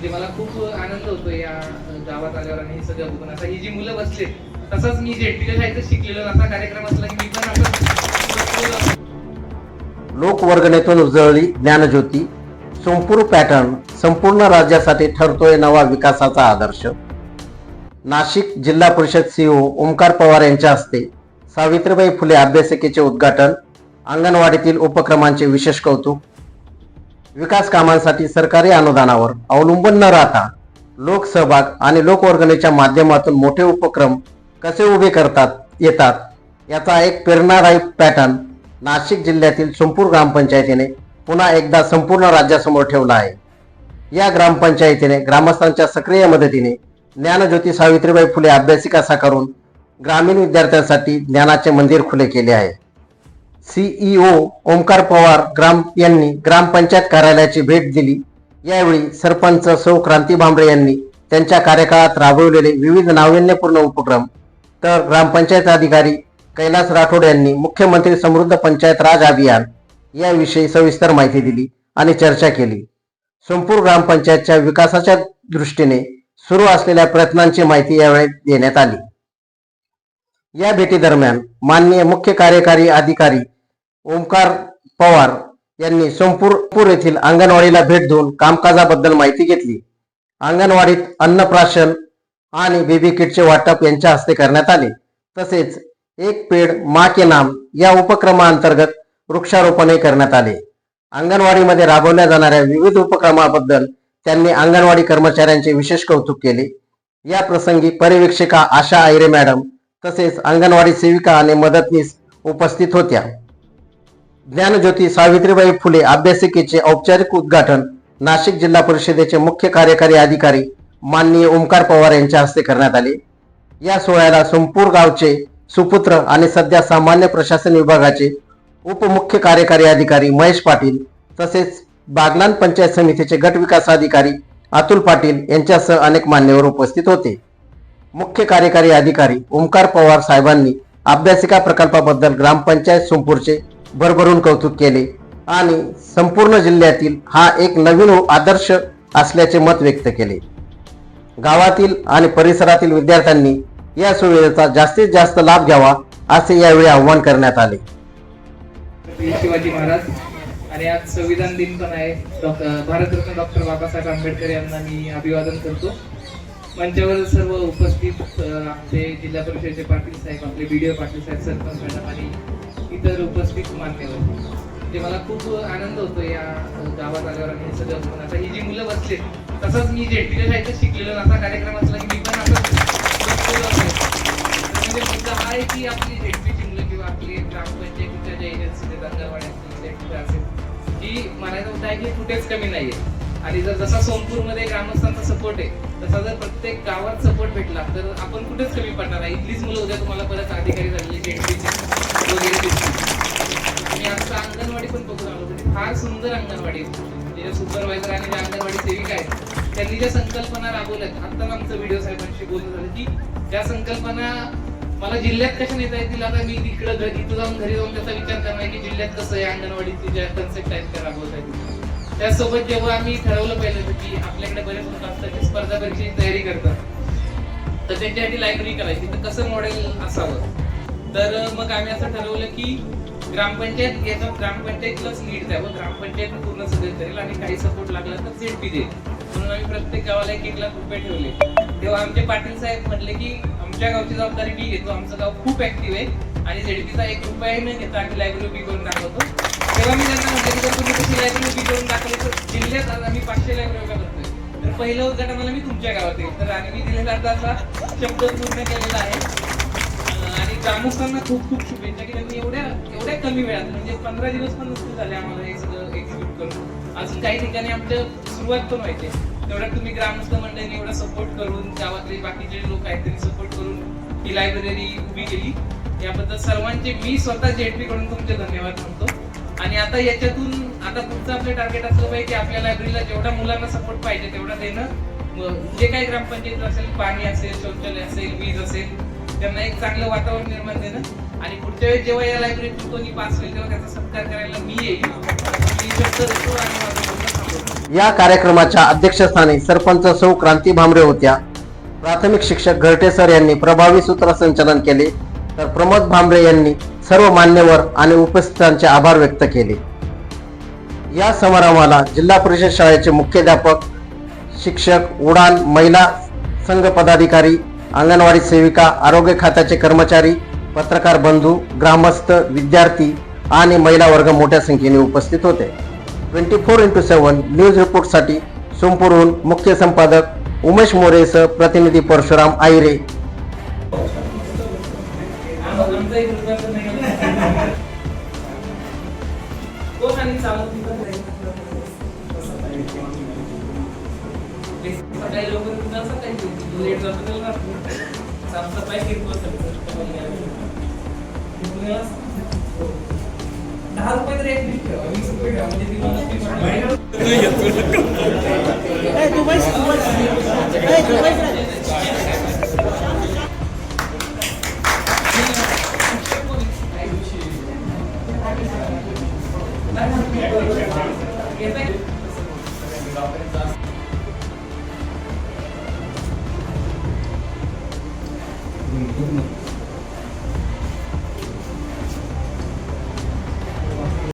म्हणजे मला खूप आनंद होतो या गावात आल्यावर आणि हे सगळं बघून. आता ही जी मुलं बसले तसंच मी जेंटिकल शाळेत शिकलेलो असा कार्यक्रम असला की मी पण असं लोकवर्गणेतून उजळली ज्ञानज्योती. संपूर्ण पॅटर्न संपूर्ण राज्यासाठी ठरतोय नवा विकासाचा आदर्श. नाशिक जिल्हा परिषद सीओ ओमकार पवार यांच्या हस्ते सावित्रीबाई फुले अभ्यासिकेचे उद्घाटन अंगणवाडीतील उपक्रमांचे विशेष कौतुक विकास कामांसाठी सरकारी अनुदानावर अवलंबून न राहता लोकसहभाग आणि लोकवर्गणीच्या माध्यमातून मोठे उपक्रम कसे उभे करतात येतात याचा एक प्रेरणादायी पॅटर्न नाशिक जिल्ह्यातील सोमपूर ग्रामपंचायतीने पुन्हा एकदा संपूर्ण राज्यासमोर ठेवला आहे. या ग्रामपंचायतीने ग्रामस्थांच्या सक्रिय मदतीने ज्ञानज्योती सावित्रीबाई फुले अभ्यासिका साकारून ग्रामीण विद्यार्थ्यांसाठी ज्ञानाचे मंदिर खुले केले आहे. सीईओ ओमकार पवार ग्राम यांनी ग्रामपंचायत कार्यालयाची भेट दिली. यावेळी सरपंच सौ क्रांती भांबरे यांनी त्यांच्या कार्यकाळात राबवलेले विविध नाविन्यपूर्ण उपक्रम. तर ग्रामपंचायत अधिकारी कैलास राठोड यांनी मुख्यमंत्री समृद्ध पंचायत राज अभियान याविषयी सविस्तर माहिती दिली आणि चर्चा केली. सोमपूर ग्रामपंचायतच्या विकासाच्या दृष्टीने सुरू असलेल्या प्रयत्नांची माहिती यावेळी देण्यात आली. या भेटीदरम्यान माननीय मुख्य कार्यकारी अधिकारी ओमकार पवार यांनी सोमपूर येथील अंगणवाडीला भेट देऊन कामकाजाबद्दल माहिती घेतली. अंगणवाडीत अन्नप्राशन आणि बेबी किटचे वाटप यांच्या हस्ते करण्यात आले. तसेच एक पेड मा के नाम या उपक्रमाअंतर्गत वृक्षारोपणही करण्यात आले. अंगणवाडीमध्ये राबवल्या जाणाऱ्या विविध उपक्रमाबद्दल त्यांनी अंगणवाडी कर्मचाऱ्यांचे विशेष कौतुक केले. या प्रसंगी पर्यवेक्षिका आशा आयरे मॅडम तसेच अंगणवाडी सेविका आणि मदतनीस उपस्थित होत्या. ज्ञानज्योती सावित्रीबाई फुले अभ्यासिकेचे औपचारिक उद्घाटन नाशिक जिल्हा परिषदेचे मुख्य कार्यकारी अधिकारी माननीय ओंकार पवार यांच्या हस्ते करण्यात आले. या सोहळ्याला संपूर गावचे सुपुत्र आणि सध्या सामान्य प्रशासन विभागाचे उपमुख्य कार्यकारी अधिकारी महेश पाटील तसेच बागलान पंचायत समितीचे गट विकास अधिकारी अतुल पाटील यांच्यासह अनेक मान्यवर उपस्थित होते. मुख्य कार्यकारी अधिकारी ओंकार पवार साहेबांनी अभ्यासिका प्रकल्पाबद्दल ग्रामपंचायत सोमपूरचे भरभरून कौतुक केले. आणि संपूर्ण जिल्ह्यातील हा एक नवीन आदर्श असल्याचे मत व्यक्त केले. गावातील आणि परिसरातील विद्यार्थ्यांनी या सुविधेचा जास्तीत जास्त लाभ घ्यावा असे यावेळी आवाहन करण्यात आले. शिवाजी महाराज आणि आज संविधान दिन पण आहे. भारतरत्न डॉक्टर बाबासाहेब आंबेडकर यांना मी अभिवादन करतो. मंचावर सर्व उपस्थित आमचे जिल्हा परिषदेचे पाटील साहेब आपले बीडीओ पाटील साहेब सरपंच मॅडम आणि इतर उपस्थित मान्यवर ते मला खूप आनंद होतो या गावात आल्यावर आणि सगळं बघून. आता ही जी मुलं बसले तसंच मी जेटीच्या शाळेत शिकलेलो असा कार्यक्रम असला की मी पण असं म्हणजे मुद्दा हा आहे की आपली जेटपीची मुलं किंवा आपली ग्रामपंचायतीच्या ज्या एजन्सी आहेत अंगणवाडी असतील असेल की म्हणायचा मुद्दा आहे की कुठेच कमी नाही आहे आणि जर जसा सोमपूरमध्ये ग्रामस्थांचा सपोर्ट आहे तसा जर प्रत्येक गावात सपोर्ट भेटला तर आपण कुठेच कमी पडणार आहे इथलीच मुलं उद्या तुम्हाला परत अधिकारी झालेली जेटपीचे अंगणवाडी पण बघून आलो. म्हणजे फार सुंदर अंगणवाडी आहे. म्हणजे जे सुपरवायझर आणि ज्या अंगणवाडी सेविका आहेत त्यांनी ज्या संकल्पना राबवल्यात आत्ताच आमचं व्हिडिओ साहेबांशी बोलणं झालं की त्या संकल्पना मला जिल्ह्यात कशा नेता येतील आता मी तिकडं घरी इथं जाऊन घरी जाऊन त्याचा विचार करणार की जिल्ह्यात कसं आहे अंगणवाडीची ज्या कन्सेप्ट आहेत त्या राबवता येतील. त्यासोबत जेव्हा आम्ही ठरवलं पहिलं की आपल्याकडे बरेच लोक असतात ते स्पर्धा परीक्षेची तयारी करतात तर त्यांच्यासाठी लायब्ररी करायची तर कसं मॉडेल असावं? तर मग आम्ही असं ठरवलं की ग्रामपंचायत याचं ग्रामपंचायतलाच लीड द्यावं. ग्रामपंचायत पूर्ण सगळं करेल आणि काही सपोर्ट लागला तर झेडपी देईल. म्हणून आम्ही प्रत्येक गावाला एक एक लाख रुपये ठेवले. तेव्हा आमचे पाटील साहेब म्हटले की आमच्या गावची जबाबदारी मी घेतो आमचं गाव खूप ऍक्टिव्ह आहे आणि झेडपीचा एक रुपयाही न घेता आम्ही लायब्ररी उभी करून दाखवतो. तेव्हा मी त्यांना म्हटलं की जर तुम्ही कशी लायब्ररी उभी करून दाखवली तर जिल्ह्यात आज आम्ही पाचशे लायब्ररी उभ्या करतोय. तर पहिलं उद्घाटनाला मी तुमच्या गावात येईल. तर आणि मी दिलेला असा शब्द पूर्ण केलेला आहे. आणि ग्रामस्थांना खूप खूप शुभेच्छा की त्यांनी एवढ्या एवढ्या कमी वेळात म्हणजे पंधरा दिवस पण नसते झाले आम्हाला हे सगळं एक्झिक्यूट करून. अजून काही ठिकाणी आमच्या सुरुवात पण व्हायची. तेवढ्यात तुम्ही ग्रामस्थ मंडळींनी एवढा सपोर्ट करून गावातले बाकीचे लोक आहेत त्यांनी सपोर्ट करून ही लायब्ररी उभी केली. याबद्दल सर्वांचे मी स्वतः जेटपी कडून तुमचे धन्यवाद म्हणतो. आणि आता याच्यातून आता पुढचं आपलं टार्गेट असलं पाहिजे की आपल्या लायब्ररीला जेवढ्या मुलांना सपोर्ट पाहिजे तेवढा देणं. जे काही ग्रामपंचायत असेल पाणी असेल शौचालय असेल वीज असेल त्यांना एक चांगलं वातावरण निर्माण देणं. आणि पुढच्या वेळेस जेव्हा या लायब्ररीतून कोणी पास होईल तेव्हा त्याचा सत्कार करायला मी येईल. मी शब्द देतो आणि माझं या कार्यक्रमाच्या अध्यक्षस्थानी सरपंच सौ क्रांती भामरे होत्या. प्राथमिक शिक्षक घरटे सर यांनी प्रभावी सूत्रसंचालन केले. तर प्रमोद भांबरे यांनी सर्व मान्यवर आणि उपस्थितांचे आभार व्यक्त केले. या समारंभाला जिल्हा परिषद शाळेचे मुख्याध्यापक शिक्षक उडान महिला संघ पदाधिकारी अंगणवाडी सेविका आरोग्य खात्याचे कर्मचारी पत्रकार बंधू ग्रामस्थ विद्यार्थी आणि महिला वर्ग मोठ्या संख्येने उपस्थित होते. Twenty four into seven news रिपोर्टसाठी सोमपूरहून मुख्य संपादक उमेश मोरेसह प्रतिनिधी परशुराम आयरे कोण आणि चालत सकाळी लवकर उठणार, सकाळी उठणार. लेट जातं त्याला रात्री. साफसफाई किरकोळ सगळं. दहा रुपये तर एक लिस्ट वीस रुपये ठेवा. म्हणजे बस